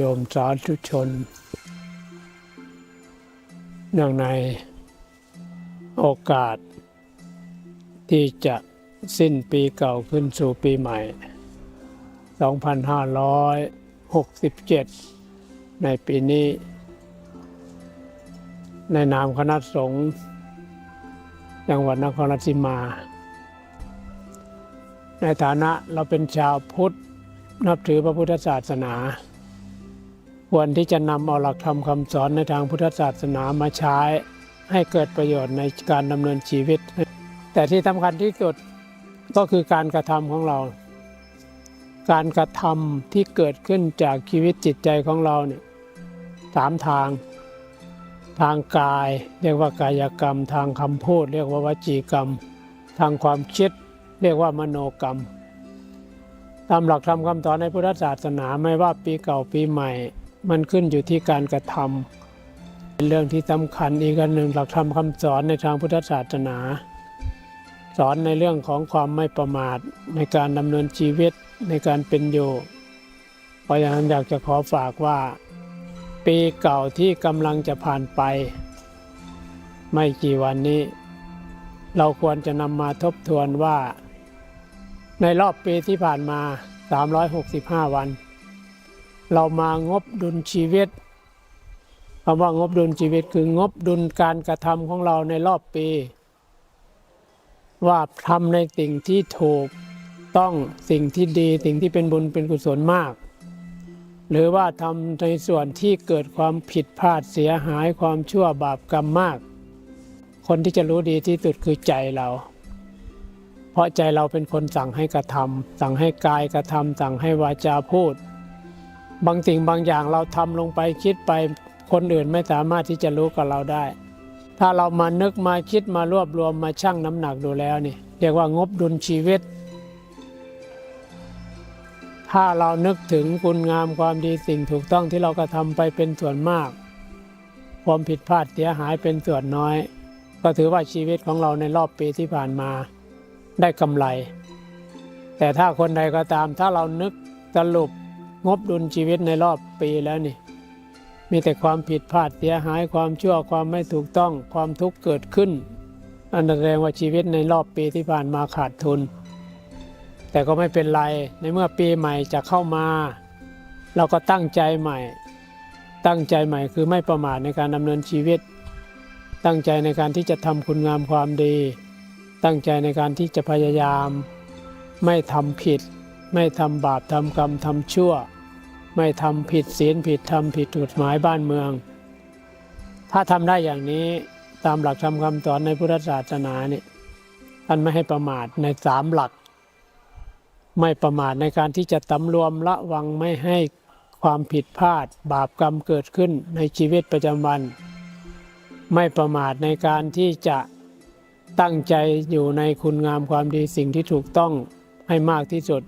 โยมสาธุชน เนื่องในโอกาส ที่จะสิ้นปีเก่าขึ้นสู่ปีใหม่ 2567 ในปีนี้ ในนามคณะสงฆ์จังหวัดนครราชสีมา ในฐานะเราเป็นชาวพุทธ นับถือพระพุทธศาสนา ควรที่จะนำเอาหลักธรรมคำสอนในทางพุทธศาสนามาใช้ ให้เกิดประโยชน์ในการดำเนินชีวิต แต่ที่สำคัญที่สุดก็คือการกระทำของเรา การกระทำที่เกิดขึ้นจากชีวิตจิตใจของเราเนี่ยสามทางทางกายเรียกว่ากายกรรม ทางคำพูด เรียกว่าวจีกรรม ทางความคิด เรียกว่ามโนกรรม ตามหลักธรรมคำสอนในพุทธศาสนาไม่ว่าปีเก่าปีใหม่ มันขึ้นอยู่ที่การกระทำเป็นเรื่องที่สำคัญอีกอันหนึ่งหลักธรรมคำสอนในทางพุทธศาสนา สอนในเรื่องของความไม่ประมาทในการดำเนินชีวิตในการเป็นอยู่เพราะฉะนั้นอยากจะขอฝากว่า ปีเก่าที่กำลังจะผ่านไป ไม่กี่วันนี้ เราควรจะนำมาทบทวนว่า ในรอบปีที่ผ่านมา 365 วัน เรามางบดุลชีวิตคำว่างบดุลชีวิตคืองบดุลการกระทำของเราในรอบปี ว่าทำในสิ่งที่ถูกต้องสิ่งที่ดีสิ่งที่เป็นบุญเป็นกุศลมาก หรือว่าทำในส่วนที่เกิดความผิดพลาดเสียหายความชั่วบาปกรรมมาก คนที่จะรู้ดีที่สุดคือใจเรา เพราะใจเราเป็นคนสั่งให้กระทำสั่งให้กายกระทำสั่งให้วาจาพูด บางสิ่งบางอย่างเราทำลงไปคิดไปคนอื่นไม่สามารถที่จะรู้กับเราได้ ถ้าเรามานึกมาคิดมารวบรวมมาชั่งน้ำหนักดูแล้วนี่เรียกว่างบดุลชีวิต ถ้าเรานึกถึงคุณงามความดีสิ่งถูกต้องที่เรากระทำไปเป็นส่วนมาก ความผิดพลาดเสียหายเป็นส่วนน้อย ก็ถือว่าชีวิตของเราในรอบปีที่ผ่านมา ได้กำไร แต่ถ้าคนใดก็ตามถ้าเรานึกสรุปงบดุลชีวิตในรอบปีแล้วนี่ มีแต่ความผิดพลาดเสียหายความชั่วความไม่ถูกต้องความทุกข์เกิดขึ้น อันแสดงว่าชีวิตในรอบปีที่ผ่านมาขาดทุน แต่ก็ไม่เป็นไรในเมื่อปีใหม่จะเข้ามา เราก็ตั้งใจใหม่ ตั้งใจใหม่คือไม่ประมาทในการดำเนินชีวิต ตั้งใจในการที่จะทำคุณงามความดี ตั้งใจในการที่จะพยายาม ไม่ทำผิด ไม่ทำบาปทำกรรมทำชั่ว ไม่ทำผิดศีลผิดธรรมผิดกฎหมายบ้านเมือง ถ้าทำได้อย่างนี้ตามหลักธรรมคำสอนในพุทธศาสนาเนี่ยท่านไม่ให้ประมาทในสามหลัก ไม่ประมาทในการที่จะตำรวมระวังไม่ให้ความผิดพลาดบาปกรรมเกิดขึ้นในชีวิตประจำวัน ไม่ประมาทในการที่จะ ตั้งใจอยู่ในคุณงามความดีสิ่งที่ถูกต้องให้มากที่สุด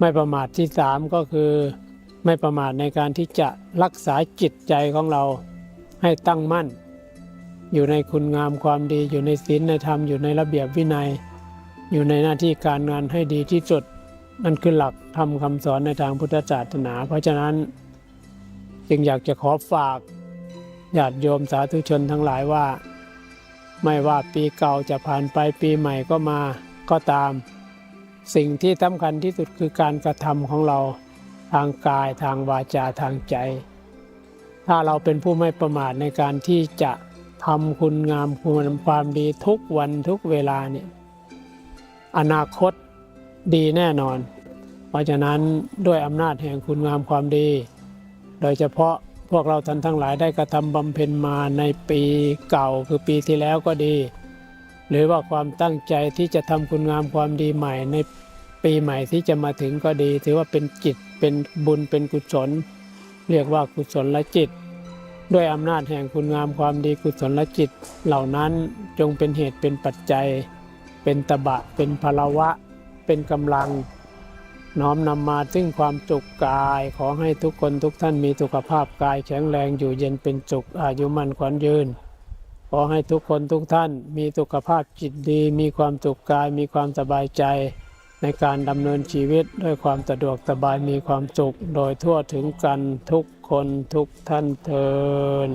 ไม่ประมาทที่สามก็คือ ไม่ประมาทในการที่จะรักษาจิตใจของเราให้ตั้งมั่น อยู่ในคุณงามความดีอยู่ในศีลในธรรมอยู่ในระเบียบวินัย อยู่ในหน้าที่การงานให้ดีที่สุดนั่นคือหลักทำคำสอนในทางพุทธศาสนา เพราะฉะนั้นจึงอยากจะขอฝากญาติโยมสาธุชนทั้งหลายว่า ไม่ว่าปีเก่าจะผ่านไปปีใหม่ก็มาก็ตาม สิ่งที่สำคัญที่สุดคือการกระทำของเราทางกายทางวาจาทางใจ ถ้าเราเป็นผู้ไม่ประมาทในการที่จะทำคุณงามคุณความดีทุกวันทุกเวลาเนี่ยอนาคตดีแน่นอน เพราะฉะนั้นด้วยอำนาจแห่งคุณงามความดี โดยเฉพาะ พวกเราท่านทั้งหลายได้กระทำบำเพ็ญมาในปีเก่าคือปีที่แล้วก็ดี หรือว่าความตั้งใจที่จะทำคุณงามความดีใหม่ในปีใหม่ที่จะมาถึงก็ดี ถือว่าเป็นจิตเป็นบุญเป็นกุศล เรียกว่ากุศลละจิต ด้วยอำนาจแห่งคุณงามความดีกุศลละจิต เหล่านั้นจงเป็นเหตุเป็นปัจจัย เป็นตบะเป็นพลวะ เป็นกำลัง น้อมนำมาซึ่งความสุขกาย ขอให้ทุกคนทุกท่านมีสุขภาพกายแข็งแรงอยู่เย็นเป็นสุขอายุมั่นขวัญยืน ขอให้ทุกคนทุกท่านมีสุขภาพจิตดี มีความสุขกาย มีความสบายใจ ในการดำเนินชีวิตด้วยความสะดวกสบายมีความสุข โดยทั่วถึงกันทุกคนทุกท่านเทิน